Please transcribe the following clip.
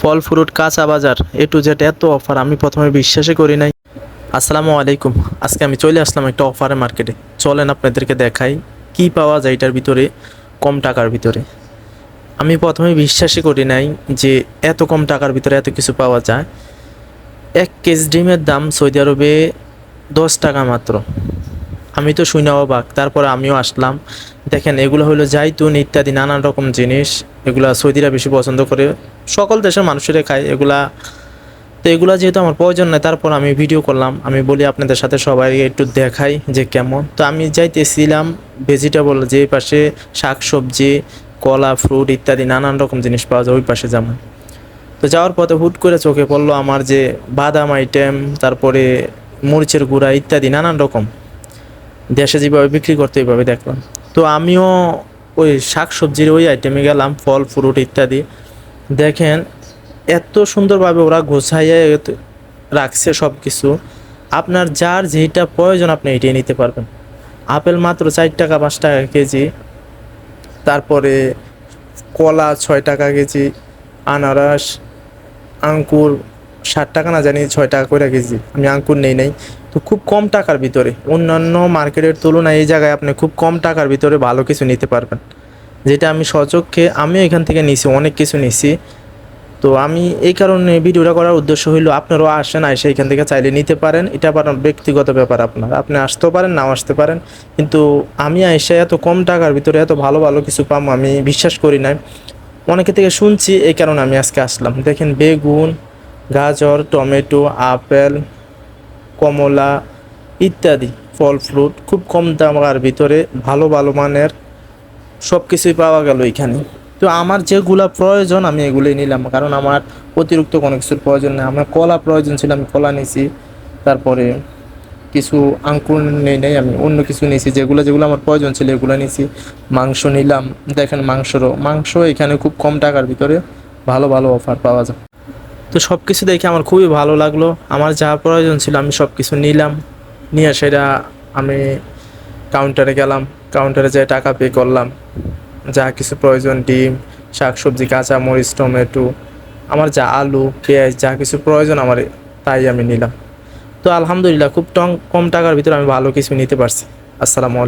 ফল fruit কাঁচা বাজার A to Z এত অফার আমি প্রথমে বিশ্বাসই করি নাই। আসসালামু আলাইকুম। আজকে আমি চলে আসলাম একটা অফারে মার্কেটে চলেন আপনাদেরকে দেখাই কি পাওয়া যায় এটার ভিতরে, কম টাকার ভিতরে। আমি প্রথমে বিশ্বাসই করি নাই যে এত কম টাকার ভিতরে এত কিছু পাওয়া যায়। এক কেজি ডিমের দাম সৌদি আরবে দশ টাকা মাত্র। আমি তো শুনে অবাক, তারপরে আমিও আসলাম। দেখেন, এগুলো হলো জাইতুন, ইত্যাদি, নানান রকম জিনিস। এগুলা সৌদিরা বেশি পছন্দ করে। সকল দেশের মানুষেরা খায় এগুলা। তো এগুলো যেহেতু আমার প্রয়োজন নেই, তারপর আমি ভিডিও করলাম। আমি বলি আপনাদের সাথে সবাই একটু দেখাই যে কেমন। তো আমি যাইতেছিলাম ভেজিটেবল যে পাশে শাক সবজি কলা ফ্রুট ইত্যাদি, নানান রকম জিনিস পাওয়া যায় ওই পাশে যেমন। তো যাওয়ার পথে হুট করে চোখে পড়ল আমার যে বাদাম আইটেম তারপরে মরিচের গুঁড়া ইত্যাদি, নানান রকম। দেশে যেভাবে বিক্রি করতে, এইভাবে দেখলাম। তো আমিও ওই শাক সবজির ওই আইটেমে গেলাম, ফল ফ্রুট ইত্যাদি। দেখেন, এত সুন্দরভাবে ওরা গোছাইয়ে রাখছে সব কিছু আপনার যার যেটা প্রয়োজন, আপনি এটাই নিতে পারবেন। আপেল মাত্র চার টাকা, পাঁচ টাকা কেজি। তারপরে কলা ছয় টাকা কেজি। আনারস আঙ্কুর ষাট টাকা না জানি, ছয় টাকা করে কেজি। আমি আঙ্কুর নেই নাই। তো খুব কম টাকার ভিতরে। অন্যান্য মার্কেটের তুলনায় এই জায়গায় আপনি খুব কম টাকার ভিতরে ভালো কিছু নিতে পারবেন। যেটা আমি সচক্ষে, আমিও এখান থেকে নিছি, অনেক কিছু নিছি। তো আমি এই কারণে ভিডিওটা করার উদ্দেশ্য হইল, আপনারাও আসেন এসে এখান থেকে চাইলে নিতে পারেন। এটা আপনার ব্যক্তিগত ব্যাপার আপনার। আপনি আসতেও পারেন, নাও আসতে পারেন। কিন্তু আমি এসে এত কম টাকার ভিতরে এত ভালো ভালো কিছু পাম আমি বিশ্বাস করি নাই। অনেকে থেকে শুনছি, এই কারণে আমি আজকে আসলাম। দেখেন বেগুন গাজর, টমেটো, আপেল, কমলা ইত্যাদি ফল ফ্রুট খুব কম দামের ভিতরে ভালো ভালো মানের সব কিছুই পাওয়া গেল এখানে। তো আমার যেগুলা প্রয়োজন আমি এগুলোই নিলাম, কারণ আমার অতিরিক্ত কোনো কিছুর প্রয়োজন নেই। আমার কলা প্রয়োজন ছিল, আমি কলা নিয়েছি, তারপরে কিছু আঙ্কুর নেই নেই, আমি অন্য কিছু নিয়েছি, যেগুলো যেগুলো আমার প্রয়োজন ছিল এগুলো নিয়েছি। মাংস নিলাম, দেখেন মাংসরও, মাংস এখানে খুব কম টাকার ভিতরে ভালো ভালো অফার পাওয়া যায়। তো সব কিছু দেখে আমার খুবই ভালো লাগল। আমার যা প্রয়োজন ছিল আমি সব কিছু নিলাম। নিয়ে সেটা আমি কাউন্টারে গেলাম। কাউন্টারে যেয়ে টাকা পে করলাম। যা কিছু প্রয়োজন, ডিম, শাকসবজি কাঁচা মরিচ টমেটো, আমার যা আলু, পেঁয়াজ, যা কিছু প্রয়োজন আমার তাই আমি নিলাম। তো আলহামদুলিল্লাহ, খুব টং, কম টাকার ভিতরে আমি ভালো কিছু নিতে পারছি। আসসালামু